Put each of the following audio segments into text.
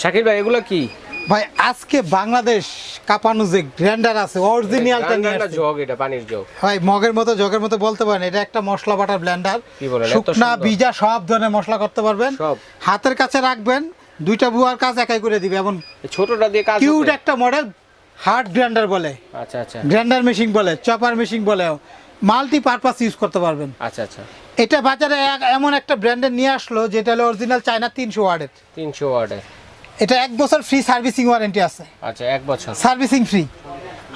শাকির ভাই এগুলো কি? ভাই আজকে বাংলাদেশ কাপানো যে গ্র্যান্ডার আছে অরিজিনালটা নিয়ে। জগ এটা পানির জগ। ভাই মগের মতো জগের মতো বলতে পারেন এটা একটা মশলা বাটার ব্লেন্ডার শুকনা? বিজা সব ধরনের মশলা করতে পারবেন। সব? হাতের কাছে রাখবেন দুইটা বুয়ার কাজ একাই করে দিবে এমন ছোটটা দিয়ে কাজ কিউট একটা মডেল হার্ড গ্রাইন্ডার বলে। আচ্ছা আচ্ছা। গ্রাইন্ডার মেশিন বলে চপার মেশিন বলে মাল্টি পারপাস ইউজ করতে পারবেন। আচ্ছা আচ্ছা। এটা বাজারে এমন একটা ব্র্যান্ডের নিয়ে আসলো যেটা হলো অরিজিনাল চায়না তিনশো ওয়ার্ডের। তিনশো ওয়ার্ডে এটা এক বছর ফ্রি সার্ভিসিং ওয়ারেন্টি আছে। আচ্ছা এক বছর। সার্ভিসিং ফ্রি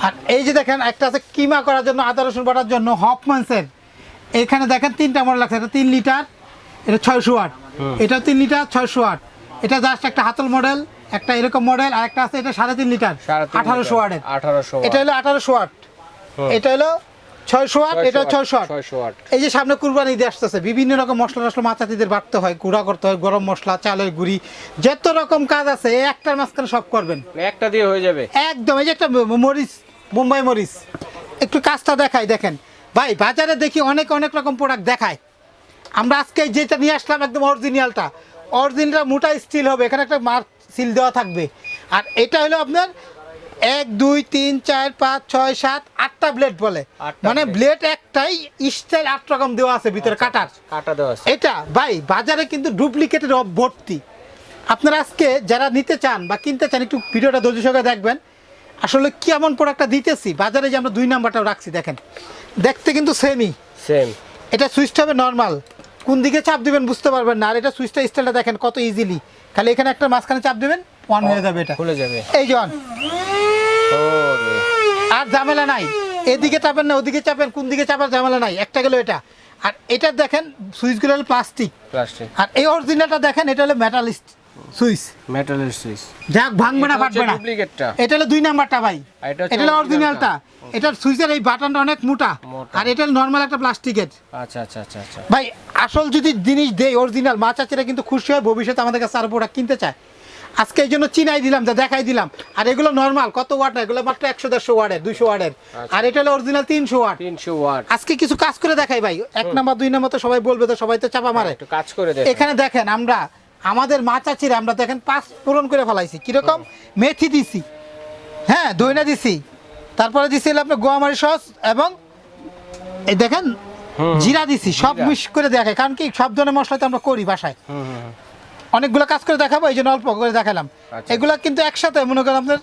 আর এই যে দেখেন একটা আছে কিমা করার জন্য আদা রসুন বাটার জন্য হপমান্সের। এখানে দেখেন তিনটা মডেল আছে এটা তিন লিটার এটা ছয়শো আট। এটা তিন লিটার ছয়শো আট। এটা জাস্ট একটা হাতল মডেল একটা এরকম মডেল আর একটা আছে এটা সাড়ে তিন লিটার আঠারোশো ওয়াটের আঠারোশো এটা হলো আঠারোশো আট। এটা হলো ছয়শো আট? এটা ছয়শো আট ছয়শো আট। এই যে সামনে কুরবানি ঈদ আসতেছে বিভিন্ন রকম মশলা টসলা মাচাতিদের বাড়তে হয় গুঁড়া করতে হয় গরম মশলা চালের গুঁড়ি যত রকম কাজ আছে একটার মাঝখানে সব করবেন। মানে একটা দিয়ে হয়ে যাবে। একদম এই যে একটা মরিচ মুম্বাই মরিচ একটু কাজটা দেখাই দেখেন। ভাই বাজারে দেখি অনেক অনেক রকম প্রোডাক্ট দেখায়। আমরা আজকে যেটা নিয়ে আসলাম একদম অরিজিনালটা অরিজিনালটা মোটা স্টিল হবে এখানে একটা মার্ক সিল দেওয়া থাকবে। আর এটা হলো আপনার এক দুই তিন চার পাঁচ ছয় সাত আটটা ব্লেড বলে। মানে ব্লেড একটাই স্টাইল আট রকম দেওয়া আছে ভিতরে কাটার। কাটা দেওয়া আছে। এটা ভাই বাজারে কিন্তু ডুপ্লিকেটের ভর্তি। আপনারা আজকে যারা নিতে চান বা কিনতে চান একটু ভিডিওটা ধৈর্য সঙ্গে দেখবেন। আসলে কেমন প্রোডাক্টটা দিতেছি? বাজারে যে আমরা দুই নাম্বারটাও রাখছি দেখেন। দেখতে কিন্তু সেমই সেম এটা সুইচটা হবে নর্মাল কোন দিকে চাপ দিবেন বুঝতে পারবেন না। আর এটা সুইচটা স্টাইলটা দেখেন কত ইজিলি খালি এখানে একটা মাঝখানে চাপ দিবেন অন হয়ে যাবে এটা। খুলে যাবে। এই। ওরে আর ঝামেলা নাই। এদিকে চাপেন না ওদিকে চাপেন কোন দিকে চাপার ঝামেলা নাই। একটা গেল এটা। আর এটা দেখেন সুইচগুলো হলো প্লাস্টিক প্লাস্টিক আর এই অরিজিনালটা দেখেন এটা হলো মেটালিস্ট সুইচ। মেটালের সুইচ। যাক ভাঙবে না ফাটবে না। ডুপ্লিকেটটা এটা হলো দুই নাম্বারটা ভাই। এটা হলো অরিজিনালটা এটার সুইচের এই বাটনটা অনেক মোটা। মোটা। আর এটা নর্মাল একটা প্লাস্টিকের আচ্ছা আচ্ছা আচ্ছা আচ্ছা। ভাই আসল যদি জিনিস দেয় অরিজিনাল মা চাচিরা কিন্তু খুশি হয় ভবিষ্যতে আমাদের কাছে আরও প্রোডাক্ট কিনতে চায়। আজকে এই জন্য চিনাই দিলাম যা দেখাই দিলাম। আর এগুলো নর্মাল কত ওয়াট এগুলো মাত্র একশো দেড়শো ওয়ার্ডের দুইশো ওয়ার্ডের আর এটা হলো অরিজিনাল তিনশো ওয়াট তিনশো ওয়াট আজকে কিছু কাজ করে দেখাই ভাই এক নাম্বার দুই নাম্বার তো সবাই বলবে তো সবাই তো চাপা মারে। একটু কাজ করে দেখ এখানে দেখেন আমরা আমাদের মা চাচিরা আমরা দেখেন পাঁচ পূরণ করে ফেলাইছি। কীরকম? মেথি দিছি। হ্যাঁ দইনা দিছি। তারপরে দিছি হলো আপনার গোয়ামারি সস এবং এই দেখেন জিরা দিছি সব মিশ করে দেখাই। কারণ কি সব ধরনের মশলা তো আমরা করি বাসায়। অনেকগুলো কাজ করে দেখাবো এই জন্য অল্প করে দেখালাম। আচ্ছা। এগুলা কিন্তু একসাথে মনে করেন আপনার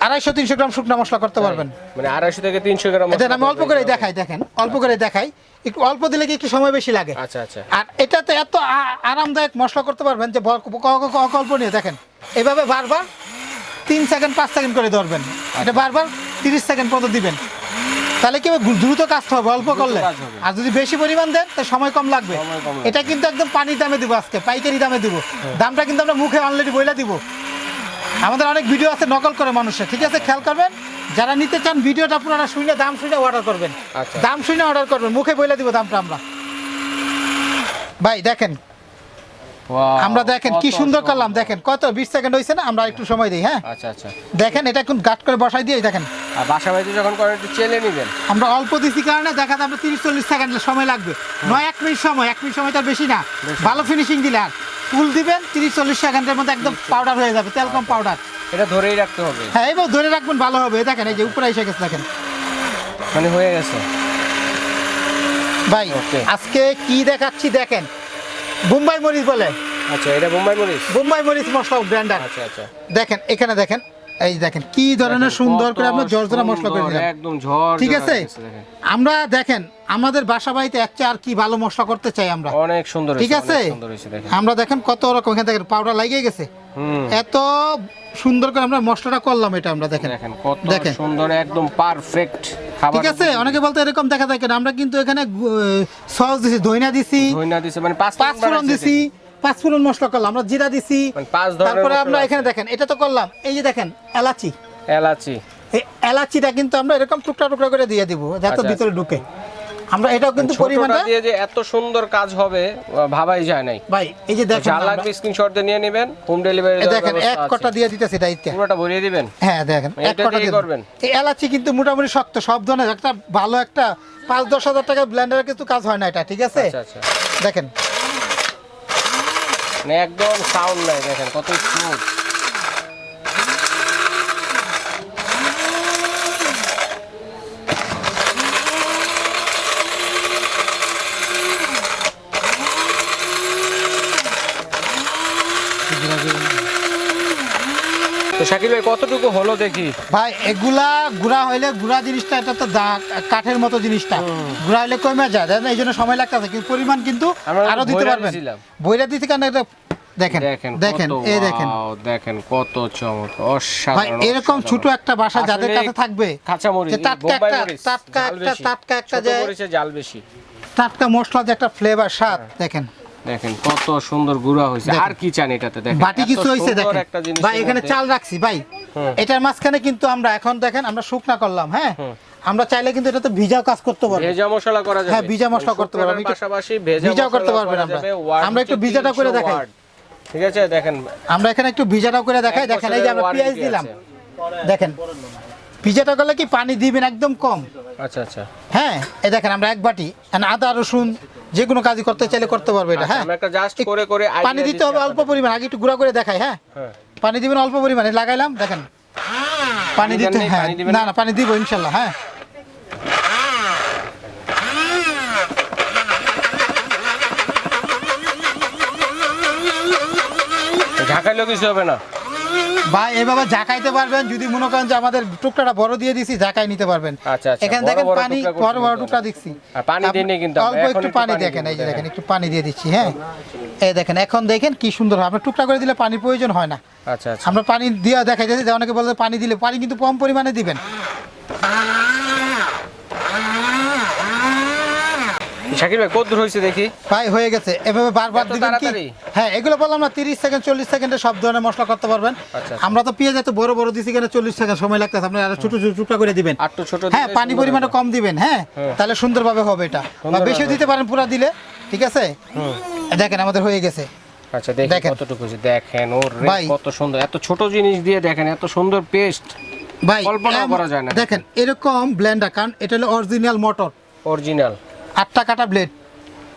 আড়াইশো তিনশো গ্রাম শুকনো মশলা করতে পারবেন। মানে আড়াইশো থেকে তিনশো গ্রাম এটা আমি অল্প করে দেখাই দেখেন অল্প করে দেখাই। একটু অল্প দিলে কি একটু সময় বেশি লাগে? আচ্ছা আচ্ছা। আর এটাতে এত আরামদায়ক মশলা করতে পারবেন যে ক- অকল্পনীয় দেখেন। এভাবে বারবার তিন সেকেন্ড পাঁচ সেকেন্ড করে ধরবেন। এটা বারবার তিরিশ সেকেন্ড পর্যন্ত দিবেন। তাহলে কি দ্রুত কাজটা হবে অল্প করলে। আর যদি বেশি পরিমাণ দেন তো সময় কম লাগবে। এটা কিন্তু একদম পানির দামে দিব আজকে পাইকারি দামে দিব। দামটা কিন্তু আমরা মুখে অলরেডি বইলা দিব। আমাদের অনেক ভিডিও আছে নকল করে মানুষের ঠিক আছে? খেয়াল করবেন যারা নিতে চান ভিডিওটা আপনারা শুনে দাম শুনে অর্ডার করবেন। আচ্ছা। দাম শুনে অর্ডার করবেন মুখে বইলা দিব দামটা আমরা। ভাই দেখেন আমরা দেখেন কি সুন্দর করলাম দেখেন। কত বিশ সেকেন্ড হয়েছে না? আমরা একটু সময় দিই হ্যাঁ? আচ্ছা আচ্ছা। দেখেন এটা এখন গাট করে বসাই দিয়ে দেখেন। আর বাসা বাড়িতে যখন করেন একটু চেলে নিবেন। আমরা অল্প দিছি কারণে দেখা যাবে তিরিশ চল্লিশ সেকেন্ড সময় লাগবে। নয় এক মিনিট সময় এক মিনিট সময় তার বেশি না। ভালো ফিনিশিং দিলে আর। ফুল দিবেন তিরিশ চল্লিশ সেকেন্ডের মধ্যে একদম পাউডার হয়ে যাবে তেল কম পাউডার এটা ধরেই রাখতে হবে। হ্যাঁ এবার ধরে রাখবেন ভালো হবে। দেখেন এই যে উপরে এসে গেছে দেখেন। মানে হয়ে গেছে। ভাই আজকে কি দেখাচ্ছি দেখেন। বোম্বাই মরিচ বলে। আচ্ছা এটা বোম্বাই মরিচ? বোম্বাই মরিচ মশলা ব্র্যান্ডার। আচ্ছা আচ্ছা। দেখেন এখানে দেখেন এই দেখেন কি ধরনের সুন্দর করে আমরা জর্জরা মশলা করে দিলাম একদম ঝড় ঠিক আছে? আমরা দেখেন আমাদের বাসা বাড়িতে একটা আর কি ভালো মশলা করতে চাই আমরা। অনেক সুন্দর ঠিক আছে? আমরা দেখেন কত রকম এখানে দেখেন পাউডার লাগিয়ে গেছে। এত সুন্দর করে আমরা মশলাটা করলাম এটা আমরা দেখেন। দেখেন কত দেখেন। সুন্দর একদম পারফেক্ট ঠিক আছে? অনেকে বলতে এরকম দেখা যায় কেন আমরা কিন্তু এখানে সস দিছি দইনা দিছি ধইনা দিছে মানে পাঁচ পাঁচ ফোড়ন দিছি পাঁচ ফোড়ন মশলা করলাম আমরা জিরা দিছি মানে তারপরে আমরা এখানে দেখেন এটা তো করলাম এই যে দেখেন এলাচি। এলাচি। এই এলাচিটা কিন্তু আমরা এরকম টুকরা টুকরা করে দিয়ে দিব যাতে আচ্ছা, ভিতরে ঢুকে। আমরা এটাও কিন্তু পরিমাণটা দিয়ে যে এত সুন্দর কাজ হবে ভাবাই যায় নাই। ভাই এই যে দেখেন যা লাগবে স্ক্রিনশট দিয়ে নিয়ে নেবেন হোম ডেলিভারি দেখেন এক কটা দিয়ে দিতেছি এটা ইত্যা পুরোটা ভরিয়ে দিবেন? হ্যাঁ দেখেন এক কটা দিয়ে দিয়ে করবেন? এই এলাচি কিন্তু মোটামুটি শক্ত সব ধরনের একটা ভালো একটা পাঁচ দশ হাজার টাকা ব্লেন্ডারে কিন্তু কাজ হয় না এটা ঠিক আছে? আচ্ছা আচ্ছা। দেখেন। মানে একদম সাউন্ড নাই দেখেন কত স্মুথ তো শাকিল ভাই কতটুকু হলো দেখি? ভাই এগুলা গুড়া হইলে গুড়া জিনিসটা এটা তো কাঠের মতো জিনিসটা। গুড়া হইলে কমে যায় এই জন্য সময় লাগতেছে। কিন্তু পরিমাণ কিন্তু আরও দিতে পারবেন। বইরা দিতে এটা দেখেন দেখেন দেখেন এই দেখেন। দেখেন কত চমৎকার অসাধারণ এরকম ছোট একটা বাসা যাদের কাছে থাকবে কাঁচা মরিচ টাটকা একটা টাটকা ঝাল একটা টাটকা একটা যে জাল বেশি। টাটকা মশলা যে একটা ফ্লেভার স্বাদ দেখেন। দেখেন কত সুন্দর গুঁড়া হয়েছে। আর কি চান এটাতে? দেখেন বাটি কিছু হয়েছে দেখেন। ভাই এখানে চাল রাখছি ভাই। এটার মাঝখানে কিন্তু আমরা এখন দেখেন আমরা শুকনা করলাম হ্যাঁ? আমরা চাইলে কিন্তু এটাতে ভিজাও কাজ করতে পারব। ভেজা মশলা করা যাবে। হ্যাঁ, ভিজা মশলা করতে পারব। আমি পাশাপাশি ভেজা ভিজাও করতে পারবেন আমরা। আমরা একটু ভিজাটা করে দেখাই। ঠিক আছে দেখেন। আমরা এখানে একটু ভিজাটাও করে দেখাই। দেখেন এই যে আমরা পেঁয়াজ দিলাম। দেখেন ভিজাটা করলে কি পানি দিবেন একদম কম? আচ্ছা আচ্ছা। হ্যাঁ এই দেখেন আমরা এক বাটি আদা রসুন যে কোনো কাজই করতে চাইলে করতে পারব এটা আচ্ছা, হ্যাঁ? আমরা একটা জাস্ট করে করে পানি দিতে হবে অল্প পরিমাণ আগে একটু গুঁড়া করে দেখাই হ্যাঁ? হ্যাঁ। পানি দিবেন অল্প পরিমাণে লাগাইলাম দেখেন। পানি দিতে হ্যাঁ না? না পানি দিব ইনশাল্লাহ হ্যাঁ। ঢাকাইলেও কিছু হবে না। ভাই এভাবে ঝাঁকাইতে পারবেন। যদি মনে করেন যে আমাদের টুকটাটা বড় দিয়ে দিছি ঝাঁকাই নিতে পারবেন। আচ্ছা, আচ্ছা, এখানে দেখেন পানি বড় বড় টুকরা দিচ্ছি। পানি দিইনি কিন্তু অল্প একটু পানি পানি দেখেন এই যে দেখেন। একটু পানি দিয়ে দিচ্ছি হ্যাঁ? এই দেখেন এখন দেখেন কি সুন্দর হবে টুকরা করে দিলে পানির প্রয়োজন হয় না। আচ্ছা আমরা পানি দিয়ে দেখা যাচ্ছে যে অনেকে বলে পানি দিলে পানি কিন্তু কম পরিমাণে দিবেন। শাকিল ভাই কত দূর হয়েছে দেখি? ভাই হয়ে গেছে। এভাবে বারবার দিবেন কি? হ্যাঁ এগুলো বললাম না তিরিশ সেকেন্ড চল্লিশ সেকেন্ডে সব ধরনের মশলা করতে পারবেন। আচ্ছা। আমরা তো পেঁয়াজ এত বড় বড় দিছি কেন চল্লিশ সেকেন্ড সময় লাগতেছে আপনি আরও ছোট ছোট টুকরা করে দিবেন। আর ছোট হ্যাঁ পানি পরিমাণটা কম দিবেন হ্যাঁ হ্যাঁ। তাহলে সুন্দরভাবে হবে এটা। বা হবে। দিতে পারেন পুরা দিলে ঠিক আছে? দেখেন আমাদের হয়ে গেছে। আচ্ছা দেখেন। কতটুকু দেখেন ওর কত সুন্দর। এত ছোট জিনিস দিয়ে দেখেন এত সুন্দর পেস্ট ভাই কল্পনাও এম- করা যায় না। দেখেন এরকম ব্লেন্ডার কারণ এটা হলো অরিজিনাল মোটর অরিজিনাল আটটা কাটা ব্লেড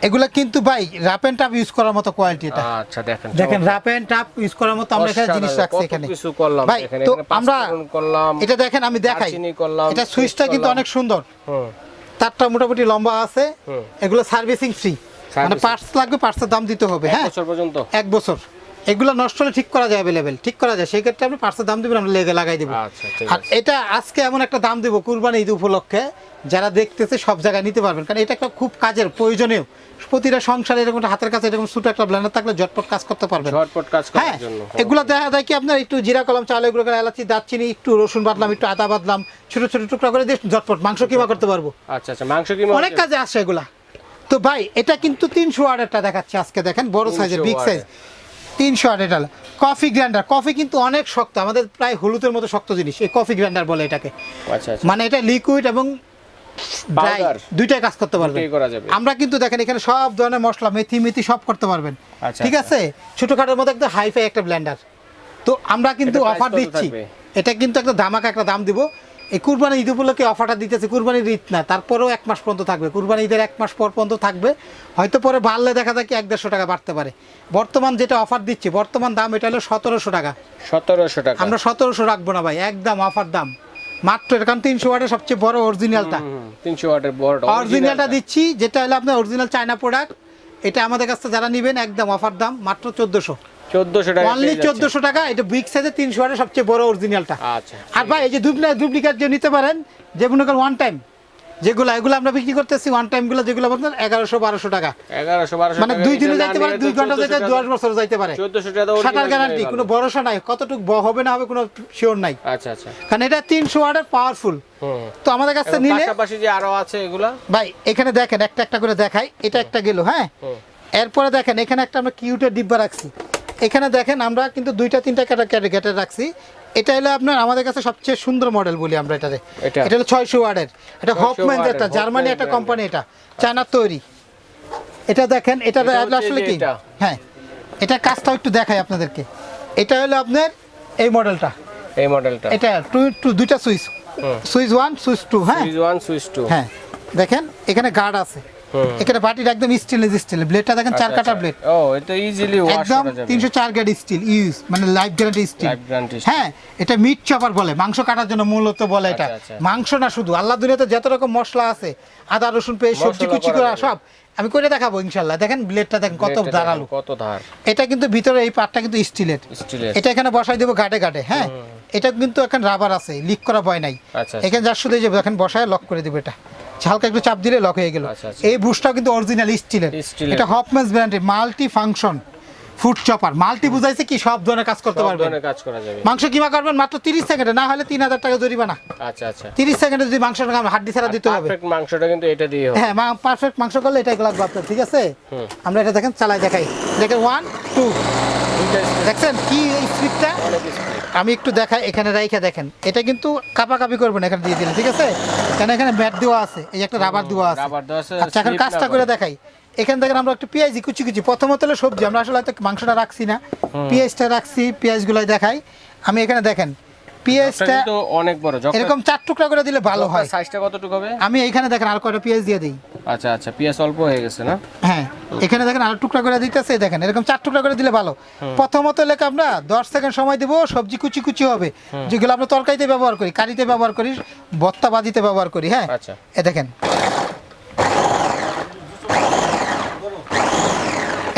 এগুলা কিন্তু ভাই রাপ এন্ড টাপ ইউজ করার মতো কোয়ালিটি এটা। আচ্ছা দেখেন দেখেন wrap wrap and tap use করার মতো আমরা এখানে জিনিস রাখছি এখানে। কিছু করলাম ভাই তো আমরা করলাম এটা দেখেন আমি দেখাই। এটা সুইচটা কিন্তু অনেক সুন্দর। হুম। তারটা মোটামুটি লম্বা আছে। এগুলো সার্ভিসিং ফ্রি মানে পার্টস লাগবে পার্টসের দাম দিতে হবে এক হ্যাঁ? বছর পর্যন্ত? এক বছর। এগুলো নষ্ট হলে ঠিক করা যায় অ্যাভেলেবেল ঠিক করা যায়। সেই ক্ষেত্রে আপনি পার্টসের দাম দিবেন আমরা লেগে লাগাই দিব আচ্ছা, আর এটা আজকে এমন একটা দাম দেবো কুরবানি ঈদ উপলক্ষে যারা দেখতেছে সব জায়গায় নিতে পারবেন। কারণ এটা একটা খুব কাজের প্রয়োজনীয়। প্রতিটা সংসারে এরকম একটা হাতের কাছে এরকম ছোট একটা ব্লেন্ডার থাকলে ঝটপট কাজ করতে পারবেন। ঝটপট কাজ হ্যাঁ করার জন্য এগুলো দেখা যায় কি আপনার একটু জিরা কলম চাল এগুলো করে এলাচি দারচিনি একটু রসুন বাদলাম একটু আদা বাদলাম ছোট ছোট টুকরা করে দিয়ে ঝটপট মাংস কিমা করতে পারব। আচ্ছা আচ্ছা মাংস কি অনেক কাজে আসে এগুলা। তো ভাই এটা কিন্তু তিনশো ওয়ার্ডেরটা দেখাচ্ছে আজকে দেখেন বড় সাইজের বিগ সাইজ। তিনশো ওয়ার্ড এটা কফি গ্রাইন্ডার। কফি কিন্তু অনেক শক্ত আমাদের প্রায় হলুদের মতো শক্ত জিনিস এই কফি গ্রাইন্ডার বলে এটাকে। আচ্ছা আচ্ছা। মানে এটা লিকুইড এবং দুইটাই কাজ করতে পারবেন। আমরা কিন্তু দেখেন এখানে সব ধরনের মশলা মেথি মেথি সব করতে পারবেন। আচ্ছা, ঠিক আছে? ছোটখাটোর মধ্যে একটা হাইফাই একটা ব্লেন্ডার তো আমরা কিন্তু অফার দিচ্ছি। এটা কিন্তু একটা ধামাকা একটা দাম দিব। এই কুরবানি ঈদ উপলক্ষে অফারটা দিতেছে কুরবানির ঈদ না তারপরেও এক মাস পর্যন্ত থাকবে। কুরবানি ঈদের এক মাস পর পর্যন্ত থাকবে হয়তো পরে বাড়লে দেখা যায় কি এক দেড়শো টাকা বাড়তে পারে। বর্তমান যেটা অফার দিচ্ছে বর্তমান দাম এটা হলো সতেরোশো টাকা। সতেরোশো টাকা। আমরা সতেরোশো রাখব না ভাই একদম অফার দাম। মাত্র কারণ তিনশো ওয়াটের সবচেয়ে বড় অরিজিনালটা তিনশো ওয়াটের বড় অরিজিনালটা দিচ্ছি যেটা হলো আপনার অরিজিনাল চায়না প্রোডাক্ট এটা আমাদের কাছ থেকে যারা নেবেন একদম অফার দাম মাত্র চোদ্দোশো। চোদ্দশো টাকা অনলি পেয়ে যাচ্ছে। চোদ্দোশো টাকা এটা বিগ সাইজের তিনশো ওয়াটের সবচেয়ে বড় অরিজিনালটা আচ্ছা আর ভাই এই যে ডুপ্লিকেট যে নিতে পারেন যে মনে করেন ওয়ান টাইম যেগুলো এগুলো আমরা বিক্রি করতেছি ওয়ান টাইমগুলো যেগুলো আপনার এগারোশো বারোশো টাকা। এগারোশো বারোশো মানে দুই দিনে যাইতে পারে দুই ঘণ্টা যাইতে দশ বছর যাইতে পারে। চোদ্দশো গ্যারান্টি কোনো ভরসা নাই কতটুকু হবে না হবে কোনো শিওর নাই। আচ্ছা আচ্ছা। কারণ এটা তিনশো ওয়াটের পাওয়ারফুল তো আমাদের কাছে এবং নিলে পাশাপাশি যে আরও আছে এগুলা? ভাই এখানে দেখেন একটা একটা করে দেখাই এটা একটা গেল হ্যাঁ? এরপরে দেখেন এখানে একটা আমরা কিউটের ডিব্বা রাখছি। এখানে দেখেন আমরা কিন্তু দুইটা তিনটা ক্যাটাগেটে রাখছি। এটা হলো আপনার আমাদের কাছে সবচেয়ে সুন্দর মডেল বলি আমরা এটারে এটা? হলো ছয়শো ওয়ার্ডের। এটা 600 হপম্যান একটা জার্মানি একটা কোম্পানি এটা। চায়নার তৈরি। এটা দেখেন এটা আসলে কি? হ্যাঁ। এটা কাজটাও একটু দেখাই আপনাদেরকে। এটা হলো আপনার এই মডেলটা এই মডেলটা এটা টু টু দুইটা switch switch one switch two হ্যাঁ। সুইচ ওয়ান সুইচ টু হ্যাঁ। দেখেন এখানে গার্ড আছে। এখানে বাটিটা একদম স্টেনলেস স্টিল ব্লেডটা দেখেন চার কাটা। ব্লেড ও এটা ইজিলি ওয়াশ একদম করা যাবে। তিনশো চার গ্রেড স্টিল ইউজ মানে life guarantee steel life guarantee হ্যাঁ এটা মিট চপার বলে মাংস কাটার জন্য মূলত বলে এটা। আচ্ছা, আচ্ছা। মাংস না শুধু আল্লাহ দুনিয়াতে যত রকম মশলা আছে আদা রসুন পেস্ট সবজি কুচি করা সব আমি করে দেখাবো ইনশাল্লাহ। দেখেন ব্লেডটা দেখেন কত ধারালো। কত ধার। এটা কিন্তু ভিতরে এই পার্টটা কিন্তু স্টিলের এটা এখানে বসাই দেবো গাটে গাটে হ্যাঁ। এটা কিন্তু এখন রাবার আছে লিক করা ভয় নাই। আচ্ছা, এখানে যার শুধু যে এখন বসায় লক করে দেবো এটা। হালকা একটু চাপ দিলে লক হয়ে গেল আচ্ছা, আচ্ছা। এই বুশটাও কিন্তু অরিজিনাল স্টিলের। এটা হপম্যান্স ব্র্যান্ডের multi function food chopper. Multi বুঝাইছে কি সব ধরনের কাজ করতে সব পারবেন ধরনের কাজ করা যাবে। মাংস কিমা করবেন? মাত্র তিরিশ সেকেন্ডে না হলে তিন হাজার টাকা জরিমানা। আচ্ছা আচ্ছা। তিরিশ সেকেন্ডে যদি মাংস হাড্ডি ছাড়া দিতে হবে। পারফেক্ট মাংসটা কিন্তু এটা দিয়ে হবে। হ্যাঁ পারফেক্ট মাংস করলে এটাই লাগবে আপনার ঠিক আছে? আমরা এটা দেখেন চালাই দেখাই। দেখেন ওয়ান টু দুইটা speed, দেখছেন কি এই স্পিডটা আমি একটু দেখাই এখানে রাইখা দেখেন। এটা কিন্তু কাপাকাপি করবেন এখানে দিয়ে দিলে ঠিক আছে? কেন এখানে ব্যাট দেওয়া আছে এই একটা রাবার দেওয়া আছে। রাবার দেওয়া আছে, আচ্ছা এখন কাজটা। করে দেখাই। এখান থেকে আমরা একটু পেঁয়াজি কুচি কুচি। প্রথমত হলো সবজি আমরা আসলে হয়তো মাংসটা রাখছি না। পেঁয়াজটা রাখছি পেঁয়াজগুলাই দেখাই। আমি এখানে দেখেন পেঁয়াজটা অনেক বড় এরকম চার টুকরা করে দিলে ভালো হয়। সাইজটা কতটুকু হবে? আমি এখানে দেখেন আর কয়টা পেঁয়াজ দিয়ে দিই। আচ্ছা আচ্ছা পেঁয়াজ অল্প হয়ে গেছে না? হ্যাঁ এখানে দেখেন আর টুকরা করে দিতেছে দেখেন এরকম চার টুকরা করে দিলে ভালো। প্রথমত লেখা আমরা দশ সেকেন্ড সময় দেবো সবজি কুচি কুচি হবে। যেগুলো আমরা তরকারিতে ব্যবহার করি কারিতে ব্যবহার করি ভত্তা বাজিতে ব্যবহার করি হ্যাঁ। আচ্ছা। এ দেখেন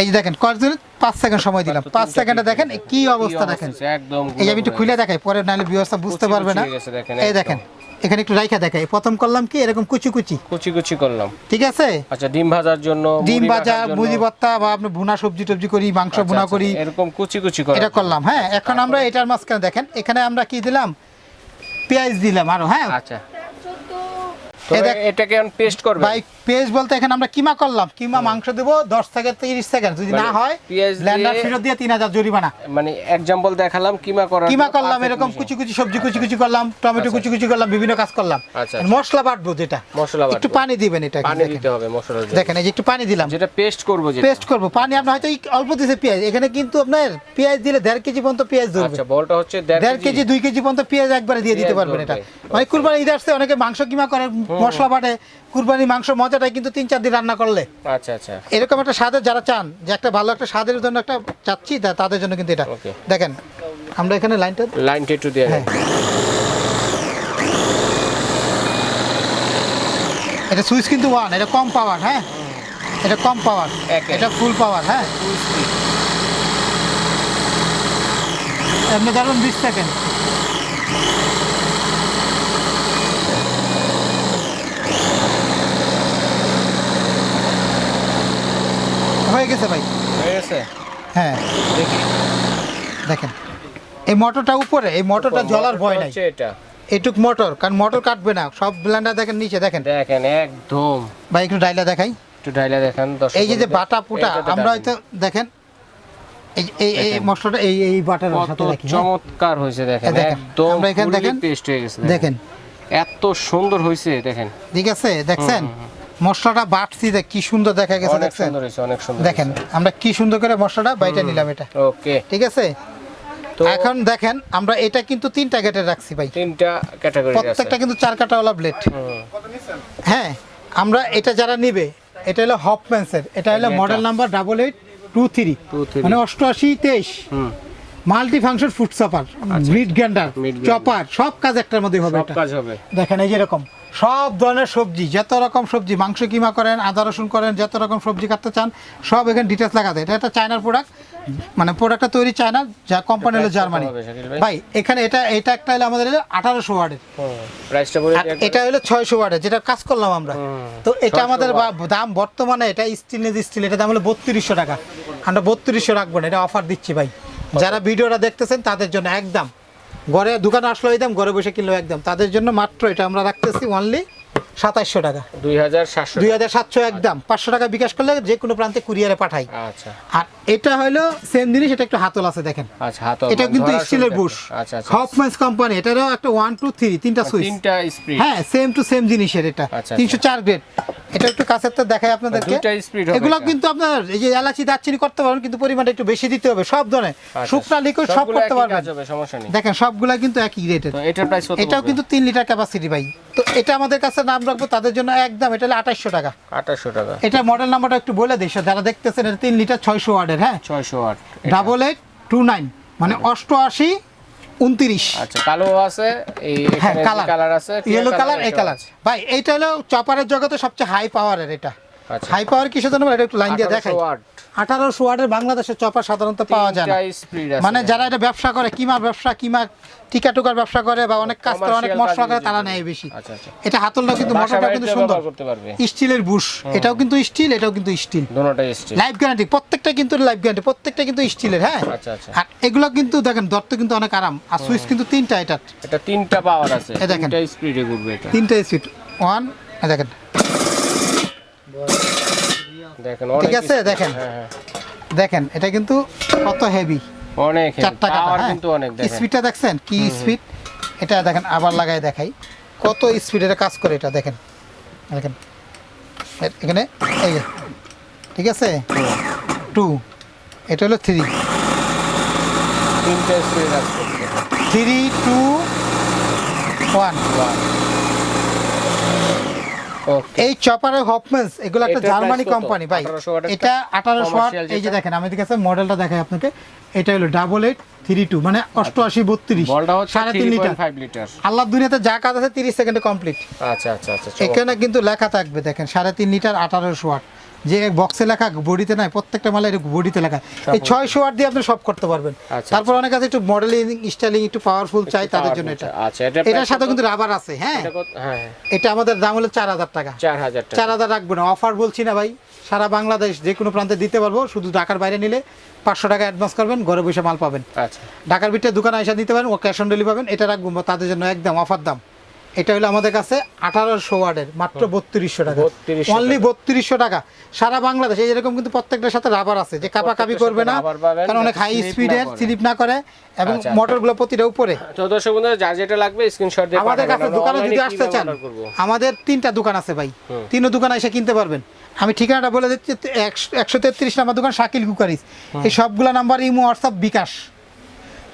এই যে দেখেন কয়েকজন পাঁচ সেকেন্ড সময় দিলাম। পাঁচ সেকেন্ডে দেখেন কি অবস্থা দেখেন। একদম এই আমি একটু খুলে দেখাই পরে নাহলে ব্যবস্থা বুঝতে পারবে না। এই দেখেন এখানে একটু রাইখা দেখাই। প্রথম করলাম কি? এরকম কুচি কুচি। কুচি কুচি করলাম। ঠিক আছে? আচ্ছা ডিম ভাজার জন্য ডিম ভাজা। মুজি ভর্তা বা আপনি ভুনা সবজি টবজি করি মাংস আচ্ছা, ভুনা আচ্ছা, করি এরকম কুচি কুচি করা। এটা করলাম হ্যাঁ। এখন আমরা এটার মাঝখানে দেখেন এখানে আমরা কি দিলাম? পেঁয়াজ দিলাম আরও হ্যাঁ? আচ্ছা। এটাকে পেস্ট করবে ভাই পেঁয়াজ বলতে এখানে আমরা কিমা করলাম? কিমা মাংস দেবো দশ থেকে তিরিশ সেকেন্ড। যদি না মানে হয় ব্লেন্ডার ফেরত দিয়ে তিন হাজার জরিমানা। মানে এক্সাম্পল দেখালাম কিমা করার কিমা করলাম এরকম কুচি কুচি সবজি কুচি কুচি করলাম টমেটো আচ্ছা। কুচি কুচি করলাম বিভিন্ন কাজ করলাম। আচ্ছা, মশলা বাটবো যেটা। মশলা একটু পানি দিবেন এটা পানি দিতে হবে জন্য দেখেন এই যে একটু পানি দিলাম। যেটা পেস্ট করব যেটা। পেস্ট করব। পানি আপনার হয়তো অল্প দিছে পেঁয়াজ। এখানে কিন্তু আপনার পেঁয়াজ দিলে দেড় কেজি পর্যন্ত পেঁয়াজ ধরবে। আচ্ছা বলটা হচ্ছে দেড় কেজি। দুই কেজি পর্যন্ত পেঁয়াজ একবারে দিয়ে দিতে পারবেন এটা। মানে কুরবানি ঈদ আসছে অনেকে মাংস কিমা করে মশলা বাটে কুরবানি মাংস মজাটাই কিন্তু তিন চার দিন রান্না করলে। আচ্ছা আচ্ছা। এরকম একটা স্বাদের যারা চান যে একটা ভালো একটা স্বাদের জন্য একটা চাচ্ছি তাদের জন্য কিন্তু এটা. দেখেন আমরা এখানে লাইনটা লাইনটা একটু দিয়ে হ্যাঁ। এটা সুইচ কিন্তু ওয়ান এটা কম পাওয়ার হ্যাঁ? এটা কম পাওয়ার এটা ফুল পাওয়ার হ্যাঁ? এমনি ধরুন বিশ সেকেন্ড। হয়ে গেছে ভাই? হয়ে গেছে? হ্যাঁ। দেখেন এই মোটরটা উপরে এই মোটরটা জ্বলার ভয় নাই। হচ্ছে এটা। এইটুক মোটর কারণ মোটর কাটবে না সব ব্লেন্ডার দেখেন নিচে দেখেন। দেখেন একদম। ভাই একটু ডাইলা দেখাই। একটু ডাইলা দেখেন এই যে যে বাটা পুটা আমরা হয়তো দেখেন এই এই। মশলাটা এই এই বাটার সাথে রাখি হ্যাঁ? চমৎকার হয়েছে দেখেন দেখেন, একদম আমরা এখানে দেখেন, পেস্ট হয়ে গেছে দেখেন। এত সুন্দর হয়েছে দেখেন। ঠিক আছে দেখছেন? মশলাটা বাটছি দেখ কি সুন্দর দেখা গেছে দেখছেন? অনেক সুন্দর দেখেন আমরা কি সুন্দর করে মশলাটা বাইটা নিলাম এটা। ওকে। ঠিক আছে? তো এখন দেখেন আমরা এটা কিন্তু তিনটা গেটে রাখছি ভাই। তিনটা ক্যাটাগরি প্রত্যেকটা কিন্তু চার কাটাওয়ালা ব্লেড। হ্যাঁ আমরা এটা যারা নিবে এটা হলো হপম্যান্সের এটা হলো model number double eight two three 23 মানে অষ্টআশি তেইশ। হুম। Multi function food chopper meat grinder chopper সব কাজ একটার মধ্যে হবে কাজ হবে। দেখেন এই যেরকম সব ধরনের সবজি যত রকম সবজি মাংস কিমা করেন আদা রসুন করেন যত রকম সবজি কাটতে চান সব এখানে ডিটেলস লাগাতে এটা একটা চায়নার প্রোডাক্ট মানে প্রোডাক্টটা তৈরি চায়না যা কোম্পানি হলো জার্মানি ভাই? এখানে এটা এটা একটা হলো আমাদের আঠারোশো ওয়ার্ডের। এটা হলো ছয়শো ওয়ার্ডের যেটা কাজ করলাম আমরা। তো এটা আমাদের দাম বর্তমানে এটা স্টিলনেস স্টিল এটা দাম হলো বত্রিশশো টাকা। আমরা বত্রিশশো রাখব না এটা অফার দিচ্ছি ভাই। যারা ভিডিওটা দেখতেছেন তাদের জন্য একদম ঘরে দোকানে আসলো একদম ঘরে বসে কিনলো একদম। তাদের জন্য মাত্র এটা আমরা রাখতেছি অনলি সাতাইশশো টাকা। দুই হাজার সাতশো একদম। পাঁচশো টাকা বিকাশ করলে যে কোনো প্রান্তে কুরিয়ারে পাঠাই। আচ্ছা। আর এটা হলো সেম জিনিস এটা একটু হাতল আছে দেখেন। আচ্ছা হাত এটা কিন্তু স্টিলের বুশ। আচ্ছা আচ্ছা কোম্পানি এটারও একটা ওয়ান টু থ্রি তিনটা সুইচ তিনটা স্প্রিট হ্যাঁ সেম টু সেম জিনিসের এটা। আচ্ছা, তিনশো চার গ্রেড এটা একটু কাছের তো দেখাই আপনাদেরকে। দুইটা speed হবে এগুলো কিন্তু আপনার এই যে এলাচি দারচিনি করতে পারবেন কিন্তু পরিমাণটা একটু বেশি দিতে হবে সব ধরনের। আচ্ছা, শুকনা লিকুইড সব করতে পারবেন। সমস্যা নেই। দেখেন সবগুলা কিন্তু একই রেটের তো এটার প্রাইস কত এটাও কিন্তু তিন লিটার ক্যাপাসিটি ভাই। তো এটা আমাদের কাছে নাম রাখব তাদের জন্য একদম এটা হলো আঠাশশো টাকা। 2800 টাকা। এটা মডেল নাম্বারটা একটু বলে দিই যারা দেখতেছেন এটা তিন লিটার ছয়শো ওয়ার্ডের হ্যাঁ? 600 watt double eight two nine মানে অষ্টআশি উনত্রিশ। আচ্ছা কালো আছে এই হ্যাঁ কালার। কালার আছে ইয়েলো কালার এই কালার ভাই এইটা হলো চপারের জগতে সবচেয়ে হাই পাওয়ারের এটা। আচ্ছা। হাই পাওয়ার কিসের জন্য? এটা একটু লাইন দিয়ে দেখাই। আঠারোশো ওয়ার্ডের বাংলাদেশের চপার সাধারণত পাওয়া যায় না। মানে যারা এটা ব্যবসা করে কিমার ব্যবসা কিমা টিকা টুকার ব্যবসা করে বা অনেক কাজ করে অনেক মশলা করে তারা নেয় বেশি। আচ্ছা আচ্ছা। এটা হাতলটা কিন্তু মোটরটা কিন্তু সুন্দর। স্টিলের বুশ এটাও কিন্তু স্টিল এটাও কিন্তু স্টিল। লাইফ গ্যারান্টি প্রত্যেকটা কিন্তু লাইফ গ্যারান্টি প্রত্যেকটা কিন্তু স্টিলের হ্যাঁ? আচ্ছা আর এগুলো কিন্তু দেখেন দরতে কিন্তু অনেক আরাম। আর সুইচ কিন্তু তিনটা এটার। এটা তিনটা পাওয়ার আছে। দেখেন। তিনটা স্পিডে ঘুরবে এটা। তিনটা স্পিড ওয়ান দেখেন। দেখেন ঠিক আছে দেখেন। হ্যাঁ হ্যাঁ। দেখেন এটা কিন্তু কত হেভি অনেক চারটা কাটা হ্যাঁ? কিন্তু অনেক স্পিডটা দেখছেন? কি স্পিড এটা দেখেন আবার লাগাই দেখাই। কত স্পিড এটা কাজ করে এটা দেখেন। দেখেন। এখানে এই ঠিক আছে? টু এটা হলো থ্রি তিনটা speed three two one okay এই চপারের হপমেন্স এগুলো একটা জার্মানি কোম্পানি ভাই। এটা আঠারোশো ওয়াট এই যে দেখেন আমি কাছে মডেলটা দেখাই আপনাকে। এটা হলো ডাবল এইট থ্রি টু মানে অষ্টআশি বত্রিশ বলটা হচ্ছে সাড়ে তিন লিটার। 3.5 লিটার আল্লাহ দুনিয়াতে যা কাজ আছে তিরিশ সেকেন্ডে কমপ্লিট আচ্ছা আচ্ছা আচ্ছা এখানে কিন্তু লেখা থাকবে দেখেন সাড়ে তিন লিটার আঠারোশো ওয়াট যে বক্সে লেখা বডিতে নাই প্রত্যেকটা মালে বডিতে লেখা। এই ছয়শো ওয়াট দিয়ে আপনি সব করতে পারবেন। আচ্ছা, তারপর অনেক আছে একটু মডেলিং স্টাইলিং একটু পাওয়ারফুল চাই তাদের জন্য এটা। আচ্ছা এটা এটার সাথে কিন্তু রাবার আছে হ্যাঁ। এটা? হ্যাঁ হ্যাঁ। এটা আমাদের দাম হলো চার হাজার টাকা। 4000 টাকা। চার হাজার রাখব না। অফার বলছি না ভাই। সারা বাংলাদেশ যে কোনো প্রান্তে দিতে পারব। শুধু ঢাকার বাইরে নিলে পাঁচশো টাকা অ্যাডভান্স করবেন ঘরে বসে মাল পাবেন। আচ্ছা। ঢাকার ভিতরে দোকানে এসে নিতে পারেন ও ক্যাশ অন ডেলিভারি পাবেন। এটা রাখব তাদের জন্য একদম অফার দাম। এটা হলো আমাদের কাছে আঠারোশো ওয়ার্ডের মাত্র বত্রিশশো টাকা। 3200 অনলি বত্রিশশো টাকা। সারা বাংলাদেশ এই এরকম কিন্তু প্রত্যেকটার সাথে রাবার আছে যে কাপা কাপি করবে না কারণ অনেক হাই স্পিডের স্লিপ না করে এবং আচ্ছা, মোটরগুলো প্রতিটা উপরে। বন্ধুরা যার যেটা লাগবে স্ক্রিনশট দিয়ে আমাদের কাছে দোকানে যদি আসতে চান আমাদের তিনটা দোকান আছে ভাই। তিনও দোকানে এসে কিনতে পারবেন। আমি ঠিকানাটা বলে দিচ্ছি একশো তেত্রিশ নাম্বার দোকান শাকিল কুকারিস। এই সবগুলো নাম্বার ইমো হোয়াটসঅ্যাপ বিকাশ।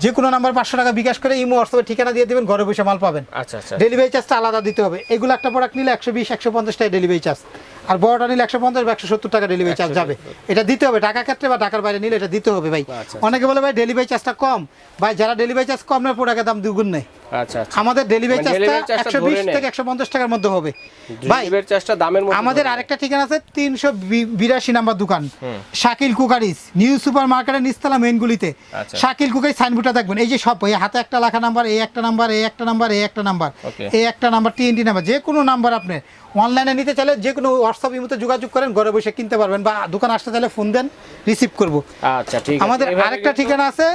যে কোনো নাম্বার পাঁচশো টাকা বিকাশ করে ইমো হোয়াটসঅ্যাপে ঠিকানা দিয়ে দেবেন ঘরে বসে মাল পাবেন। আচ্ছা আচ্ছা। ডেলিভারি চার্জটা আলাদা দিতে হবে। এগুলো একটা প্রোডাক্ট নিলে একশো বিশ একশো পঞ্চাশ টাকা ডেলিভারি চার্জ আর বড়টা নিলে একশো পঞ্চাশ বা একশো সত্তর টাকা ডেলিভারি চার্জ যাবে। এটা দিতে হবে টাকা ক্ষেত্রে বা টাকার বাইরে নিলে এটা দিতে হবে ভাই। আচ্ছা, অনেকে বলে ভাই ডেলিভারি চার্জটা কম। ভাই যারা ডেলিভারি চার্জ কম নেয় প্রোডাক্টের দাম দুগুণ নেয়। আচ্ছা আচ্ছা। আমাদের ডেলিভারি মানে চার্জটা একশো বিশ থেকে একশো পঞ্চাশ টাকার মধ্যে হবে। ভাই দামের আমাদের আরেকটা ঠিকানা আছে তিনশো বিরাশি নাম্বার দোকান। শাকিল কুকারিস নিউ সুপার মার্কেটের নিস্তালা মেন গুলিতে। আচ্ছা। শাকিল কুকারি সাইনবোর্ডটা দেখবেন। এই যে সব এই হাতে একটা লেখা নাম্বার এই একটা নাম্বার এই একটা নাম্বার এই একটা নাম্বার এই একটা নাম্বার টিএনটি নাম্বার যে কোনো নাম্বার আপনি অনলাইনে নিতে চাইলে যে কোনো হোয়াটসঅ্যাপ ইমোতে যোগাযোগ করেন ঘরে বসে কিনতে পারবেন বা দোকান আসতে চাইলে ফোন দেন রিসিভ করব। আচ্ছা ঠিক আমাদের আরেকটা ঠিকানা আছে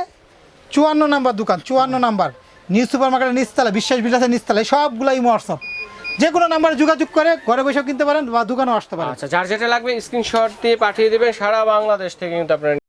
চুয়ান্ন নাম্বার দোকান চুয়ান্ন নাম্বার। নিউ সুপার মার্কেটের নিস্তালা বিশ্বাস বিলাসের নিস্তালা সবগুলো ইমো হোয়াটসঅ্যাপ যে কোনো নাম্বারে যোগাযোগ করে ঘরে বসেও কিনতে পারেন বা দোকানেও আসতে পারেন। আচ্ছা যার যেটা লাগবে স্ক্রিনশট দিয়ে পাঠিয়ে দিবেন সারা বাংলাদেশ থেকে কিন্তু আপনারা